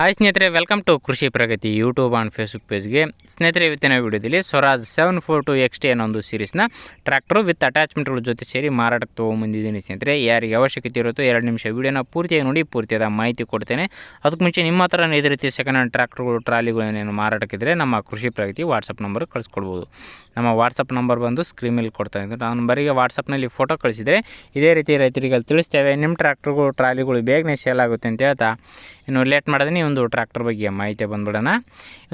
Hi ಸ್ನೇಹಿತರೆ welcome to Krishi Pragati YouTube and Facebook ಪೇಜ್ಗೆ ಸ್ನೇಹಿತರೆ, ಇವತ್ತಿನ ವಿಡಿಯೋದಲ್ಲಿ Swaraj seven four two X T ಅನ್ನೋ ಒಂದು ಸೀರೀಸ್ನ ಟ್ರ್ಯಾಕ್ಟ್ರು ವಿತ್ ಅಟ್ಯಾಚ್ಮೆಂಟ್ಗಳ ಜೊತೆ ಸೇರಿ ಮಾರಾಟಕ್ಕೆ ತೊಗೊಂಬಂದಿದ್ದೀನಿ ಸ್ನೇಹಿತರೆ. ಯಾರಿಗೆ ಅವಶ್ಯಕತೆ ಇರುತ್ತೋ ಎರಡು ನಿಮಿಷ ವಿಡಿಯೋನ ಪೂರ್ತಿಯಾಗಿ ನೋಡಿ, ಪೂರ್ತಿಯಾದ ಮಾಹಿತಿ ಕೊಡ್ತೇನೆ. ಅದಕ್ಕೆ ಮುಂಚೆ ನಿಮ್ಮ ಹತ್ರ ಇದೇ ರೀತಿ ಸೆಕೆಂಡ್ ಹ್ಯಾಂಡ್ ಟ್ರ್ಯಾಕ್ಟ್ರುಗಳು ಟ್ರಾಲಿಗಳು ಏನೇನು ಮಾರಾಟಕ್ಕಿದ್ರೆ ನಮ್ಮ ಕೃಷಿ ಪ್ರಗತಿ ವಾಟ್ಸಪ್ ನಂಬರ್ ಕಳಿಸ್ಕೊಡ್ಬೋದು. ನಮ್ಮ ವಾಟ್ಸಪ್ ನಂಬರ್ ಬಂದು ಸ್ಕ್ರೀನ್ ಮೇಲೆ ಕೊಡ್ತಾ ಇದ್ದರು ಆ ನಂಬರಿಗೆ ವಾಟ್ಸಪ್ನಲ್ಲಿ ಫೋಟೋ ಕಳಿಸಿದರೆ ಇದೇ ರೀತಿ ರೈತರಿಗೆ ತಿಳಿಸ್ತೇವೆ ನಿಮ್ಮ ಟ್ರ್ಯಾಕ್ಟ್ರುಗಳು ಟ್ರಾಲಿಗಳು ಬೇಗನೆ ಸೇಲ್ ಆಗುತ್ತೆ ಅಂತ ಹೇಳ್ತಾ. ಇನ್ನು ಲೇಟ್ ಮಾಡಿದ್ರೆ ಒಂದು ಟ್ರ್ಯಾಕ್ಟರ್ ಬಗ್ಗೆ ಮಾಹಿತಿ ಬಂದ್ಬಿಡೋಣ.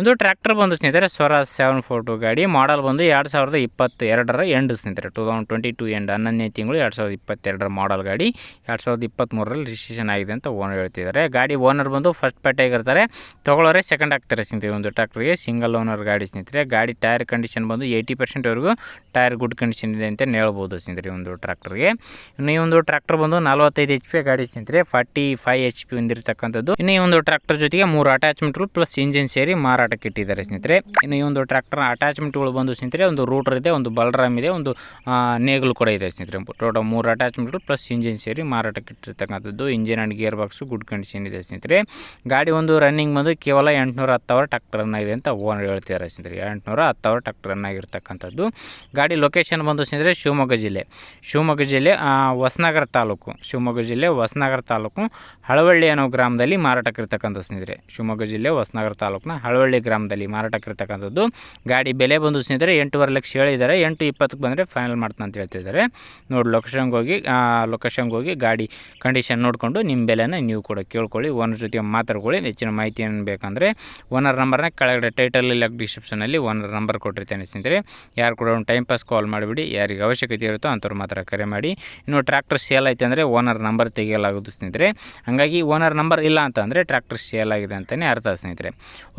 ಒಂದು ಟ್ರ್ಯಾಕ್ಟರ್ ಬಂದು ಸ್ನೇಹಿತರೆ, ಸ್ವರಾಜ್ ಸೆವೆನ್ ಫೋರ್ ಟು ಗಾಡಿ. ಮಾಡಲ್ ಬಂದು ಎರಡು ಸಾವಿರದ ಇಪ್ಪತ್ತು ಎರಡರ ಎಂಡ್ ಸ್ನೇಹಿತರೆ. Two thousand twenty two end ಹನ್ನೊಂದನೇ ತಿಂಗಳು ಎರಡು ಸಾವಿರದ ಇಪ್ಪತ್ತೆರಡರ ಮಾಡಲ್ ಗಾಡಿ. ಎರಡು ಸಾವಿರದ ಇಪ್ಪತ್ತ್ಮೂರರಲ್ಲಿ ರಿಜಿಸ್ಟ್ರೇಷನ್ ಆಗಿದೆ ಅಂತ ಓನರ್ ಹೇಳ್ತಿದ್ದಾರೆ. ಗಾಡಿ ಓನರ್ ಬಂದು ಫಸ್ಟ್ ಪೇಟೆಗಿರ್ತಾರೆ ತೊಗೊಳೋರೆ ಸೆಕೆಂಡ್ ಆಗ್ತಾರೆ ಸ್ನೇಹಿತರೆ ಒಂದು ಟ್ರ್ಯಾಕ್ಟರ್ಗೆ ಸಿಂಗಲ್ ಓನರ್ ಗಾಡಿ ಸ್ನೇಹಿತರೆ. ಗಾಡಿ ಟೈರ್ ಕಂಡೀಷನ್ ಬಂದು ಏಯ್ಟಿ ಪರ್ಸೆಂಟ್ವರೆಗೂ ಟೈರ್ ಗುಡ್ ಕಂಡೀಷನ್ ಇದೆ ಅಂತ ಹೇಳ್ಬೋದು ಸ್ನೇಹಿತರೆ ಒಂದು ಟ್ರ್ಯಾಕ್ಟರ್ಗೆ ಇನ್ನು ಈ ಒಂದು ಟ್ರ್ಯಾಕ್ಟರ್ ಬಂದು ನಲವತ್ತೈದು ಎಚ್ ಪಿ ಗಾಡಿ ಸ್ನೇಹಿತರೆ. ಫಾರ್ಟಿ ಫೈವ್ ಎಚ್ ಪಿ ಹೊಂದಿರತಕ್ಕಂಥದ್ದು ಇನ್ನು ಈ ಒಂದು ಟ್ರ್ಯಾಕ್ಟರ್ ಜೊತೆಗೆ ಮೂರು ಅಟ್ಯಾಚ್ಮೆಂಟ್ಗಳು ಪ್ಲಸ್ ಇಂಜಿನ್ ಸೇರಿ ಮಾರಾಟಕ್ಕೆ ಇಟ್ಟಿದ್ದಾರೆ ಸ್ನೇಹಿತರೆ. ಇನ್ನು ಈ ಒಂದು ಟ್ರ್ಯಾಕ್ಟರ್ ಅಟ್ಯಾಚ್ಮೆಂಟ್ಗಳು ಬಂದು ಸ್ನೇಹಿತರೆ, ಒಂದು ರೂಟರ್ ಇದೆ, ಒಂದು ಬಲರಾಮ್ ಇದೆ, ಒಂದು ನೇಗಲು ಕೂಡ ಇದೆ ಸ್ನೇಹಿತರೆ. ಟೋಟಲ್ ಮೂರು ಅಟ್ಯಾಚ್ಮೆಂಟ್ಗಳು ಪ್ಲಸ್ ಇಂಜಿನ್ ಸೇರಿ ಮಾರಾಟಕ್ಕೆ ಇಟ್ಟಿರ್ತಕ್ಕಂಥದ್ದು. Engine and gear box good condition ಇದೆ ಸ್ನೇಹಿತರೆ. ಗಾಡಿ ಒಂದು ರನ್ನಿಂಗ್ ಬಂದು ಕೇವಲ ಎಂಟುನೂರ ಹತ್ತು ಅವರ್ ಟ್ರ್ಯಾಕ್ಟರ್ನಾಗಿದೆ ಅಂತ ಓನರ್ ಹೇಳ್ತಿದ್ದಾರೆ ಸ್ನೇಹಿತರೆ. ಎಂಟುನೂರ ಹತ್ತು ಅವರ್ ಟ್ರಾಕ್ಟರ್ ರನ್ ಆಗಿರ್ತಕ್ಕಂಥದ್ದು. ಗಾಡಿ ಲೊಕೇಶನ್ ಬಂದು ಸ್ನೇಹಿತರೆ ಶಿವಮೊಗ್ಗ ಜಿಲ್ಲೆ. ಶಿವಮೊಗ್ಗ ಜಿಲ್ಲೆ ಹೊಸನಗರ ತಾಲೂಕು. ಶಿವಮೊಗ್ಗ ಜಿಲ್ಲೆ, ಹೊಸನಗರ ತಾಲೂಕು, ಹಳವಳ್ಳಿ ಅನ್ನೋ ಗ್ರಾಮದಲ್ಲಿ ಮಾರಾಟಕ್ಕಿರ್ತಕ್ಕಂಥ ಸ್ನೇಹಿತರೆ, ಶಿವಮೊಗ್ಗ ಜಿಲ್ಲೆ ಹೊಸನಗರ ತಾಲೂಕಿನ ಹಳವಳ್ಳಿ ಗ್ರಾಮದಲ್ಲಿ ಮಾರಾಟಕ್ಕಿರ್ತಕ್ಕಂಥದ್ದು ಗಾಡಿ ಬೆಲೆ ಬಂದು ಸ್ನೇಹಿತರೆ, ಎಂಟೂವರೆ ಲಕ್ಷ ಹೇಳಿದ್ದಾರೆ. ಎಂಟು ಇಪ್ಪತ್ತಕ್ಕೆ ಬಂದರೆ ಫೈನಲ್ ಮಾಡ್ತಾನೆ ಅಂತ ಹೇಳ್ತಿದ್ದಾರೆ. ನೋಡಿ, ಲೊಕೇಶನ್ಗೆ ಹೋಗಿ ಲೊಕೇಶನ್ಗೆ ಹೋಗಿ ಗಾಡಿ ಕಂಡೀಷನ್ ನೋಡಿಕೊಂಡು ನಿಮ್ಮ ಬೆಲೆನ ನೀವು ಕೂಡ ಕೇಳ್ಕೊಳ್ಳಿ. ಓನರ್ ಜೊತೆ ಮಾತಾಡ್ಕೊಳ್ಳಿ. ಹೆಚ್ಚಿನ ಮಾಹಿತಿ ಏನು ಬೇಕಂದರೆ ಓನರ್ ನಂಬರ್ನ ಕೆಳಗಡೆ ಟೈಟಲಲ್ಲಿ ಡಿಸ್ಕ್ರಿಪ್ಷನಲ್ಲಿ ಓನರ್ ನಂಬರ್ ಕೊಟ್ಟಿರ್ತೇನೆ ಸ್ನೇಹಿತರೆ. ಯಾರು ಕೂಡ ಒಂದು ಟೈಮ್ ಪಾಸ್ ಕಾಲ್ ಮಾಡಿಬಿಡಿ. ಯಾರಿಗೆ ಅವಶ್ಯಕತೆ ಇರುತ್ತೋ ಅಂಥವ್ರು ಮಾತ್ರ ಕರೆ ಮಾಡಿ. ಇನ್ನು ಟ್ರ್ಯಾಕ್ಟರ್ ಸೇಲ್ ಆಯ್ತು ಅಂದರೆ ಓನರ್ ನಂಬರ್ ತೆಗೆಯಲಾಗುತ್ತೆ ಸ್ನೇಹಿತರೆ. ಹಾಗಾಗಿ ಓನರ್ ನಂಬರ್ ಇಲ್ಲ ಅಂತಂದರೆ ಟ್ರ್ಯಾಕ್ಟರ್ ಸೇಲ್ ಆಗಿದೆ ಅಂತಲೇ ಅರ್ಥ, ಸ್ನೇಹಿತರೆ.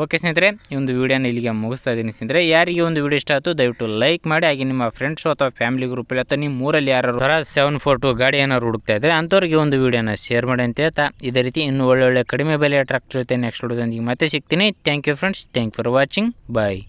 ಓಕೆ ಸ್ನೇಹಿತರೆ, ಈ ಒಂದು ವಿಡಿಯೋನ ಇಲ್ಲಿಗೆ ಮುಗಿಸ್ತಾ ಇದ್ದೀನಿ, ಸ್ನೇಹಿತರೆ. ಯಾರಿಗೆ ಒಂದು ವಿಡಿಯೋ ಇಷ್ಟ ಆಯಿತು, ದಯವಿಟ್ಟು ಲೈಕ್ ಮಾಡಿ, ಹಾಗೆ ನಿಮ್ಮ ಫ್ರೆಂಡ್ಸು ಅಥವಾ ಫ್ಯಾಮಿಲಿ ಗ್ರೂಪಲ್ಲಿ ಅಥವಾ ನಿಮ್ಮ ಊರಲ್ಲಿ ಯಾರು ಸೆವೆನ್ ಫೋರ್ ಟು ಗಾಡಿ ಏನಾದ್ರು ಹುಡುಕ್ತಾ ಇದ್ದರೆ ಅಂಥವ್ರಿಗೆ ಒಂದು ವಿಡಿಯೋನ ಶೇರ್ ಮಾಡಿ ಅಂತ ಹೇಳ್ತಾ, ಇದೇ ರೀತಿ ಇನ್ನೂ ಒಳ್ಳೊಳ್ಳೆ ಕಡಿಮೆ ಬೆಲೆಯ ಟ್ರ್ಯಾಕ್ಟರ್ ಜೊತೆ ನೆಕ್ಸ್ಟ್ ವಿಡಿಯೋದೊಂದಿಗೆ ಮತ್ತೆ ಸಿಗ್ತೀನಿ. Thank you friends thank for watching bye